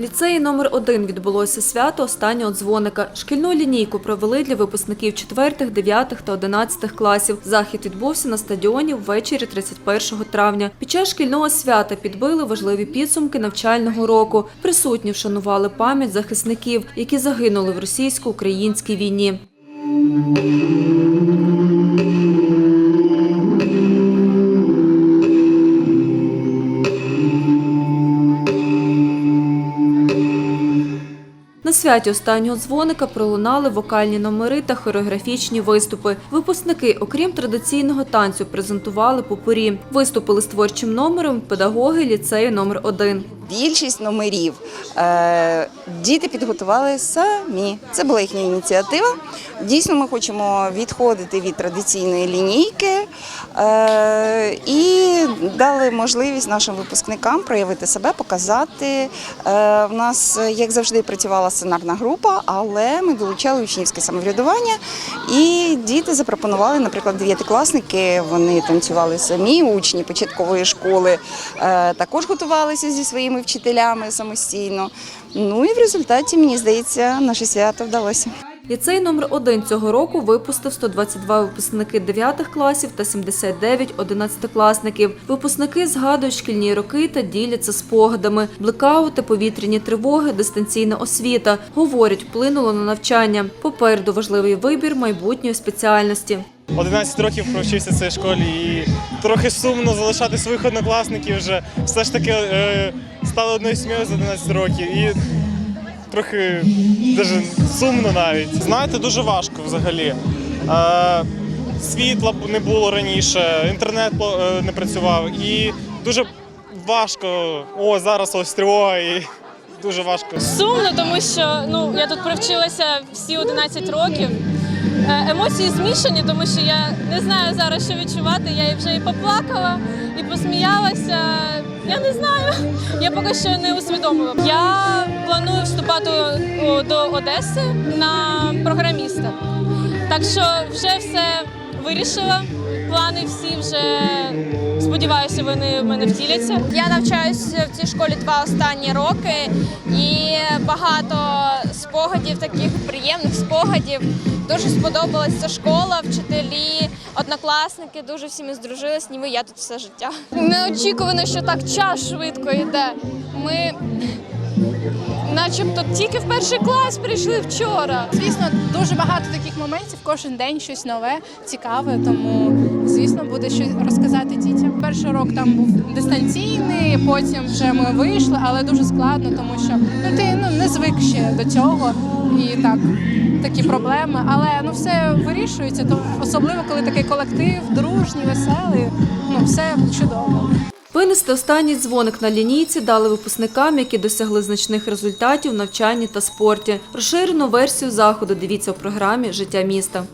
Ліцеї номер 1 відбулося свято останнього дзвоника. Шкільну лінійку провели для випускників 4, 9 та 11 класів. Захід відбувся на стадіоні ввечері 31 травня. Під час шкільного свята підбили важливі підсумки навчального року. Присутні вшанували пам'ять захисників, які загинули в російсько-українській війні. На святі останнього дзвоника пролунали вокальні номери та хореографічні виступи. Випускники, окрім традиційного танцю, презентували попорі. Виступили з творчим номером педагоги ліцею номер 1 Більшість номерів е, діти підготували самі. Це була їхня ініціатива. Дійсно, ми хочемо відходити від традиційної лінійки е, і дали можливість нашим випускникам проявити себе, показати. Е, в нас, як завжди, працювала сценарна група, але ми долучали учнівське самоврядування, і діти запропонували, наприклад, дев'ятикласники. Вони танцювали самі, учні початкової школи е, також готувалися зі своїми вчителями самостійно. Ну і в результаті, мені здається, наше свято вдалося. Ліцей номер 1 цього року випустив 122 випускники 9 класів та 79 11-класників. Випускники згадують шкільні роки та діляться спогадами. Блекаути, повітряні тривоги, дистанційна освіта. Говорять, вплинуло на навчання. Попереду важливий вибір майбутньої спеціальності. 11 років провчився в цій школі і трохи сумно залишати своїх однокласників вже. Все ж таки е, стали одною сім'єю за 11 років і трохи даже сумно навіть. Знаєте, дуже важко взагалі. Е, світла б не було раніше, інтернет е, не працював і дуже важко. О, зараз ось тривога і дуже важко. Сумно, тому що ну я тут привчилася всі 11 років. Е, Емоції змішані, тому що я не знаю зараз, що відчувати. Я вже і поплакала, і посміялася. Я не знаю. Я поки що не усвідомила. Я планую вступати до Одеси на програміста. Так що вже все вирішила. Плани всі вже сподіваюся, вони в мене втіляться. Я навчаюся в цій школі два останні роки, і багато спогадів, таких приємних спогадів. Дуже сподобалася ця школа, вчителі, однокласники. Дуже всі ми здружились, ніби я тут все життя. Неочікувано, що так час швидко йде. Ми начебто тільки в перший клас прийшли вчора. Звісно, дуже багато таких моментів. Кожен день щось нове, цікаве. Тому, звісно, буде щось розказати дітям. Перший урок там був дистанційний, потім вже ми вийшли, але дуже складно, тому що ну ти ну не звик ще до цього і так. Такі проблеми, але ну все вирішується. То особливо коли такий колектив, дружній, веселий. Ну все чудово. Винести останній дзвоник на лінійці дали випускникам, які досягли значних результатів в навчанні та спорті. Розширену версію заходу дивіться в програмі Життя міста.